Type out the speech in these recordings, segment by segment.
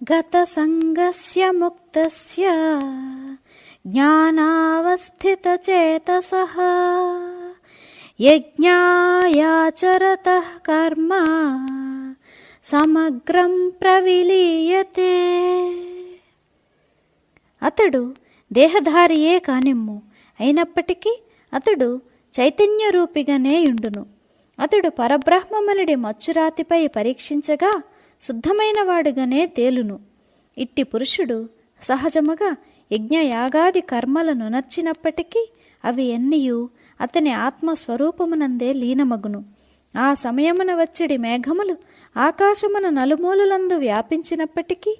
गतसङ्गस्य मुक्तस्य ज्ञानावस्थितचेतसः यज्ञायाचरतः कर्म సమగ్రం ప్రవిలీయతే అతడు దేహధారియే కానిమ్ము అయినప్పటికీ అతడు చైతన్య రూపిగానే ఉండును అతడు పరబ్రహ్మమునుడి మచ్చురాతిపై పరీక్షించగా శుద్ధమైన వాడుగానే తేలును. ఇట్టి పురుషుడు సహజముగా యజ్ఞయాగాది కర్మలను నర్చినప్పటికీ అవి ఎన్నియు అతని ఆత్మస్వరూపమునందే లీనమగును. ఆ సమయమున వచ్చడి మేఘములు ఆకాశమున నలుమూలలందు వ్యాపించినప్పటికీ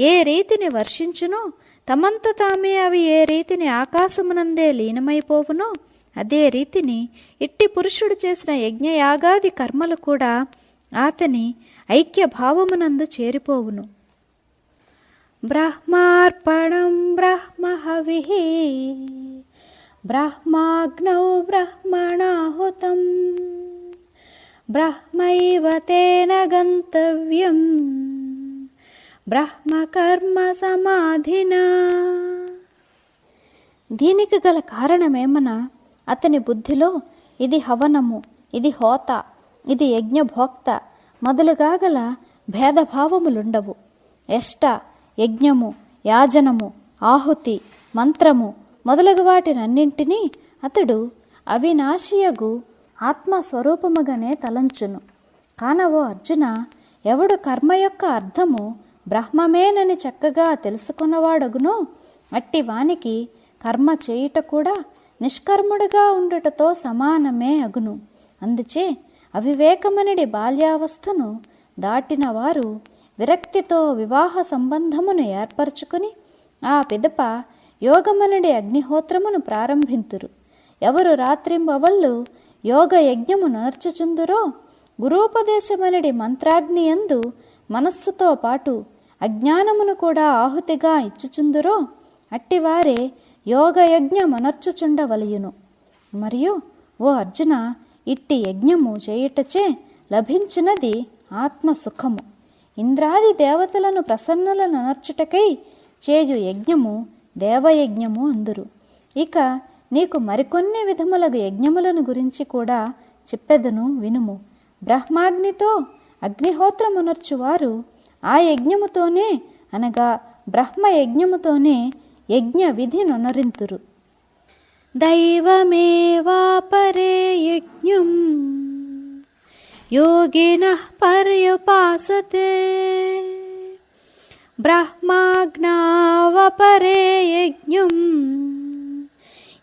ఏ రీతిని వర్షించునో తమంత తామే అవి ఏ రీతిని ఆకాశమునందే లీనమైపోవునో అదే రీతిని ఇట్టి పురుషుడు చేసిన యజ్ఞయాగాది కర్మలు కూడా అతని ఐక్య భావమునందు చేరిపోవును. బ్రహ్మార్పణం బ్రహ్మహవి బ్రహ్మాగ్నౌ బ్రహ్మణాహుతం బ్రహ్మైవ తేన గంతవ్యం బ్రహ్మకర్మ సమాధినా. దీనికి గల కారణమేమన? అతని బుద్ధిలో ఇది హవనము ఇది హోత. ఇది యజ్ఞభోక్త. మొదలుగా గల భేదభావములుండవు. ఎష్ట యజ్ఞము యాజనము ఆహుతి మంత్రము మొదలగు వాటినన్నింటినీ అతడు అవినాశియగు ఆత్మస్వరూపముగానే తలంచును. కానవో అర్జున ఎవడు కర్మ యొక్క అర్థము బ్రహ్మమేనని చక్కగా తెలుసుకున్నవాడగునో అట్టి వానికి కర్మ చేయుట కూడా నిష్కర్ముడుగా ఉండుటతో సమానమే అగును. అందుచే అవివేకమనడి బాల్యావస్థను దాటిన వారు విరక్తితో వివాహ సంబంధమును ఏర్పరచుకుని ఆ పిదప యోగమనడి అగ్నిహోత్రమును ప్రారంభింతురు. ఎవరు రాత్రింబవళ్ళు యోగ యజ్ఞము నర్చుచుందురో గురూపదేశమనడి మంత్రాగ్ని యందు మనస్సుతో పాటు అజ్ఞానమును కూడా ఆహుతిగా ఇచ్చుచుందురో అట్టివారే యోగయజ్ఞమనర్చుచుండవలయును. మరియు ఓ అర్జున ఇట్టి యజ్ఞము చేయుటచే లభించినది ఆత్మసుఖము. ఇంద్రాది దేవతలను ప్రసన్నలను నర్చుటకై చేయు యజ్ఞము దేవయజ్ఞము అందురు. ఇక నీకు మరికొన్ని విధములగు యజ్ఞములను గురించి కూడా చెప్పెదను వినుము. బ్రహ్మాగ్నితో అగ్నిహోత్రమునర్చువారు ఆ యజ్ఞముతోనే అనగా బ్రహ్మ యజ్ఞముతోనే యజ్ఞ విధి నొనరింతురు. దైవమేవాపరే యజ్ఞం యోగినః పర్యుపాసతే బ్రహ్మాజ్ఞావపరే యజ్ఞం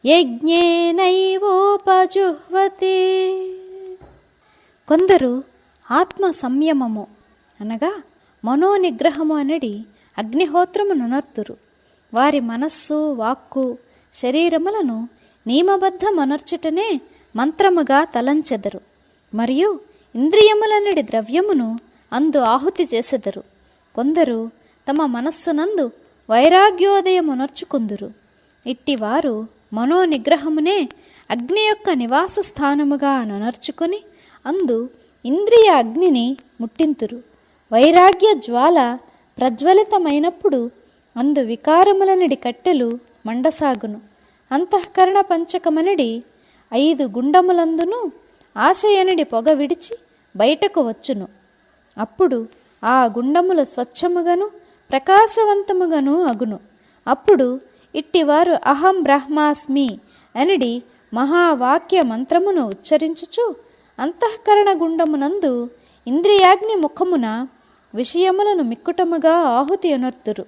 యజ్ఞేనైవోపజుహ్వతి కొందరు ఆత్మ సంయమము అనగా మనోనిగ్రహము అనడి అగ్నిహోత్రము నునర్తురు వారి మనస్సు వాక్కు శరీరములను నియమబద్ధమనర్చుటనే మంత్రముగా తలంచెదరు. మరియు ఇంద్రియములనడి ద్రవ్యమును అందు ఆహుతి చేసెదరు. కొందరు తమ మనస్సునందు వైరాగ్యోదయమునర్చుకుందురు. ఇట్టివారు మనోనిగ్రహమునే అగ్ని యొక్క నివాస స్థానముగా నొనర్చుకొని అందు ఇంద్రియ అగ్నిని ముట్టింతురు. వైరాగ్య జ్వాల ప్రజ్వలితమైనప్పుడు అందు వికారములనడి కట్టెలు మండసాగును. అంతఃకరణ పంచకమనడి ఐదు గుండములందును ఆశయనుడి పొగ విడిచి బయటకు వచ్చును. అప్పుడు ఆ గుండములు స్వచ్ఛముగను ప్రకాశవంతముగను అగును. అప్పుడు ఇట్టివారు అహం బ్రహ్మాస్మి అనిడి మహావాక్య మంత్రమును ఉచ్చరించుచు అంతఃకరణ గుండమునందు ఇంద్రియాగ్ని ముఖమున విషయములను మిక్కుటముగా ఆహుతి అనర్తురు